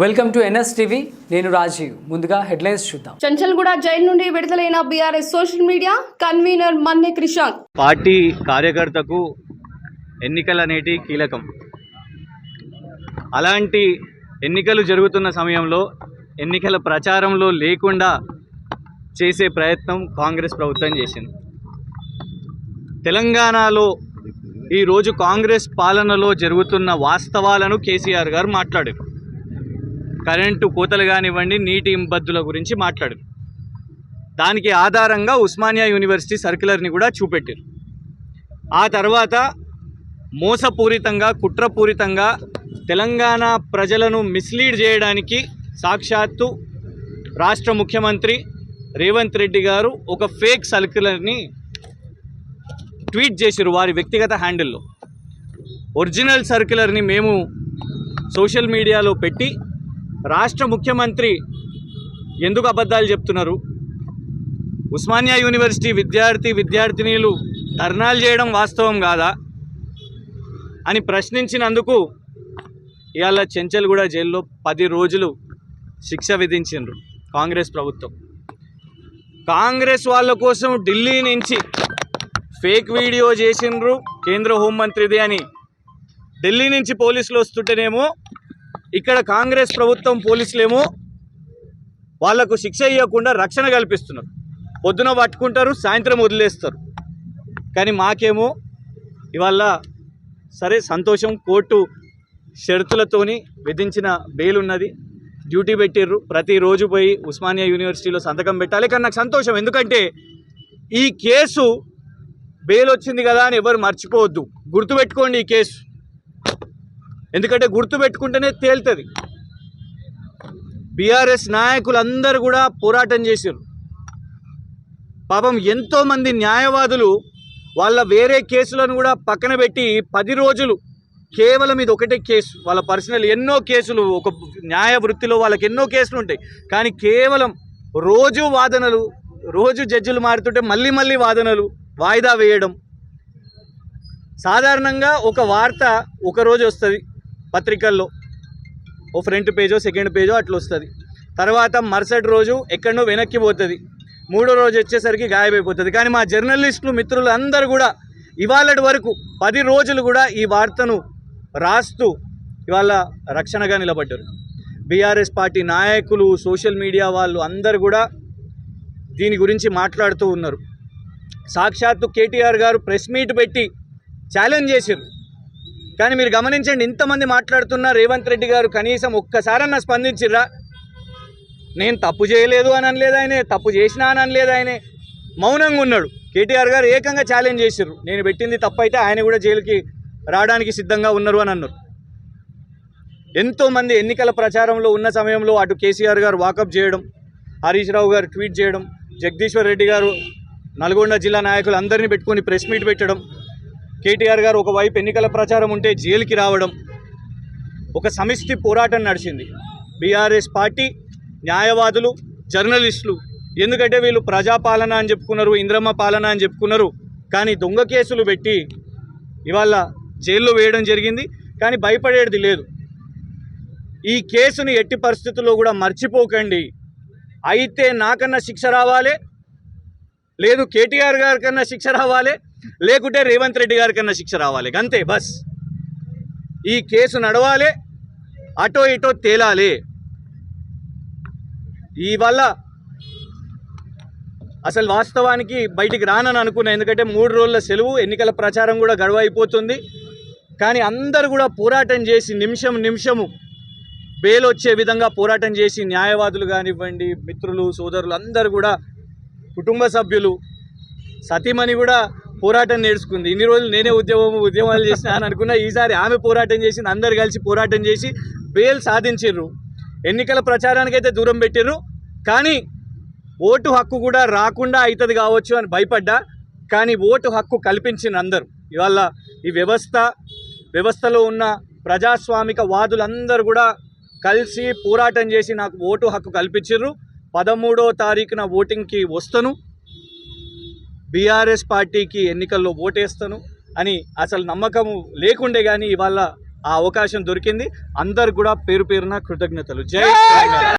Welcome to NS TV నేను రాజీవ్. ముందుగా headlines చూద్దాం. చంచల్గూడ జైలు నుండి విడుదలైన BRS social media convener Manne Krishank party కార్యకర్తకు ఎన్నికలు అనేటి కీలకం. అలాంటి ఎన్నికలు జరుగుతున్న సమయంలో ఎన్నికల ప్రచారంలో లేకుండా చేసే ప్రయత్నం కాంగ్రెస్ ప్రభుత్వం చేసింది. తెలంగాణలో ఈరోజు కాంగ్రెస్ పాలనలో జరుగుతున్న వాస్తవాలను కేసీఆర్ గారు మాట్లాడారు. కరెంటు కోతలు కానివ్వండి నీటి ఇబ్బందుల గురించి మాట్లాడారు. దానికి ఆధారంగా ఉస్మానియా యూనివర్సిటీ సర్క్యులర్ని కూడా చూపెట్టారు. ఆ తర్వాత మోసపూరితంగా కుట్రపూరితంగా తెలంగాణ ప్రజలను మిస్లీడ్ చేయడానికి సాక్షాత్తు రాష్ట్ర ముఖ్యమంత్రి రేవంత్ రెడ్డి గారు ఒక ఫేక్ సర్క్యులర్ని ట్వీట్ చేశారు వారి వ్యక్తిగత హ్యాండిల్లో. ఒరిజినల్ సర్క్యులర్ని మేము సోషల్ మీడియాలో పెట్టి రాష్ట్ర ముఖ్యమంత్రి ఎందుకు అబద్ధాలు చెప్తున్నారు? ఉస్మానియా యూనివర్సిటీ విద్యార్థి విద్యార్థినీలు ధర్నాలు చేయడం వాస్తవం కాదా? అని ప్రశ్నించినందుకు ఇవాళ చెంచల్గూడ జైల్లో పది రోజులు శిక్ష విధించిండ్రు కాంగ్రెస్ ప్రభుత్వం. కాంగ్రెస్ వాళ్ళ కోసం ఢిల్లీ నుంచి ఫేక్ వీడియో చేసిండ్రు కేంద్ర హోంమంత్రిది అని. ఢిల్లీ నుంచి పోలీసులు వస్తుంటేనేమో ఇక్కడ కాంగ్రెస్ ప్రభుత్వం పోలీసులేమో వాళ్ళకు శిక్ష ఇవ్వకుండా రక్షణ కల్పిస్తున్నారు. పొద్దున పట్టుకుంటారు సాయంత్రం వదిలేస్తారు. కానీ మాకేమో ఇవాళ సరే సంతోషం కోర్టు షరతులతోని విధించిన బెయిల్ ఉన్నది. డ్యూటీ పెట్టిర్రు. ప్రతిరోజు పోయి ఉస్మానియా యూనివర్సిటీలో సంతకం పెట్టాలి. కానీ నాకు సంతోషం. ఎందుకంటే ఈ కేసు బెయిల్ వచ్చింది కదా అని ఎవరు మర్చిపోవద్దు. గుర్తుపెట్టుకోండి ఈ కేసు. ఎందుకంటే గుర్తుపెట్టుకుంటేనే తేలుతుంది. బీఆర్ఎస్ నాయకులందరూ కూడా పోరాటం చేశారు. పాపం ఎంతోమంది న్యాయవాదులు వాళ్ళ వేరే కేసులను కూడా పక్కన పెట్టి పది రోజులు కేవలం ఇది ఒకటే కేసు. వాళ్ళ పర్సనల్ ఎన్నో కేసులు ఒక న్యాయ వృత్తిలో వాళ్ళకి ఎన్నో కేసులు ఉంటాయి. కానీ కేవలం రోజు వాదనలు రోజు జడ్జిలు మారుతుంటే మళ్ళీ మళ్ళీ వాదనలు వాయిదా వేయడం. సాధారణంగా ఒక వార్త ఒక రోజు వస్తుంది. పత్రికల్లో. ఓ ఫ్రంట్ పేజో సెకండ్ పేజో అట్లా వస్తుంది తర్వాత మరుసటి రోజు ఎక్కడనో వెనక్కి పోతుంది. మూడో రోజు వచ్చేసరికి గాయమైపోతుంది. కానీ మా జర్నలిస్టులు మిత్రులు అందరూ కూడా ఇవాళటి వరకు పది రోజులు కూడా ఈ వార్తను రాస్తూ ఇవాళ రక్షణగా నిలబడ్డారు. బీఆర్ఎస్ పార్టీ నాయకులు సోషల్ మీడియా వాళ్ళు అందరు కూడా దీని గురించి మాట్లాడుతూ ఉన్నారు. సాక్షాత్తు కేటీఆర్ గారు ప్రెస్ మీట్ పెట్టి ఛాలెంజ్ చేశారు. కానీ మీరు గమనించండి ఇంతమంది మాట్లాడుతున్న రేవంత్ రెడ్డి గారు కనీసం ఒక్కసారన్నా స్పందించిర్రా? నేను తప్పు చేయలేదు అని అనలేదు ఆయనే తప్పు చేసినా అని అనలేదు ఆయనే. మౌనంగా ఉన్నాడు. కేటీఆర్ గారు ఏకంగా ఛాలెంజ్ చేసిర్రు. నేను పెట్టింది తప్పైతే ఆయన కూడా జైలుకి రావడానికి సిద్ధంగా ఉన్నారు అని అన్నారు. ఎంతోమంది ఎన్నికల ప్రచారంలో ఉన్న సమయంలో అటు కేసీఆర్ గారు వాకప్ చేయడం హరీష్ రావు గారు ట్వీట్ చేయడం జగదీశ్వర్ రెడ్డి గారు నల్గొండ జిల్లా నాయకులు అందరినీ పెట్టుకొని ప్రెస్ మీట్ పెట్టడం కేటీఆర్ గారు ఒకవైపు ఎన్నికల ప్రచారం ఉంటే జైలుకి రావడం ఒక సమిష్టి పోరాటం నడిచింది. బీఆర్ఎస్ పార్టీ న్యాయవాదులు జర్నలిస్టులు ఎందుకంటే వీళ్ళు ప్రజాపాలన అని చెప్పుకున్నారు ఇంద్రమ్మ పాలన అని చెప్పుకున్నారు కానీ దొంగ కేసులు పెట్టి ఇవాళ జైల్లో వేయడం జరిగింది కానీ భయపడేది లేదు. ఈ కేసుని ఎట్టి పరిస్థితుల్లో కూడా మర్చిపోకండి. అయితే నాకన్నా శిక్ష రావాలి లేదు కేటీఆర్ గారి కన్నా శిక్ష రావాలి లేకుంటే రేవంత్ రెడ్డి గారి కన్నా శిక్ష రావాలి. అంతే బస్. ఈ కేసు నడవాలి అటో ఇటో తేలాలి. ఈ వల్ల అసలు వాస్తవానికి బయటికి రానని అనుకున్నా ఎందుకంటే మూడు రోజుల సెలవు ఎన్నికల ప్రచారం కూడా గడువైపోతుంది కానీ అందరూ కూడా పోరాటం చేసి నిమిషం నిమిషము బెయిల్ వచ్చే విధంగా పోరాటం చేసి న్యాయవాదులు కానివ్వండి మిత్రులు సోదరులు అందరూ కూడా కుటుంబ సభ్యులు సతీమణి కూడా పోరాటం నేర్చుకుంది. ఇన్ని రోజులు నేనే ఉద్యమం ఉద్యమాలు చేసిన అని అనుకున్నా ఈసారి ఆమె పోరాటం చేసింది అందరు కలిసి పోరాటం చేసి బెయిల్ సాధించారు ఎన్నికల ప్రచారానికి అయితే దూరం పెట్టారు కానీ ఓటు హక్కు కూడా రాకుండా అవుతుంది కావచ్చు అని భయపడ్డా. కానీ ఓటు హక్కు కల్పించిన అందరూ. ఇవాళ ఈ వ్యవస్థ వ్యవస్థలో ఉన్న ప్రజాస్వామిక వాదులందరూ కూడా కలిసి పోరాటం చేసి నాకు ఓటు హక్కు కల్పించారు పదమూడో తారీఖున ఓటింగ్కి వస్తాను. బీఆర్ఎస్ పార్టీకి ఎన్నికల్లో ఓటేస్తాను అని అసలు నమ్మకము లేకుండే కానీ ఇవాళ ఆ అవకాశం దొరికింది. అందరు కూడా పేరు పేరున కృతజ్ఞతలు. జై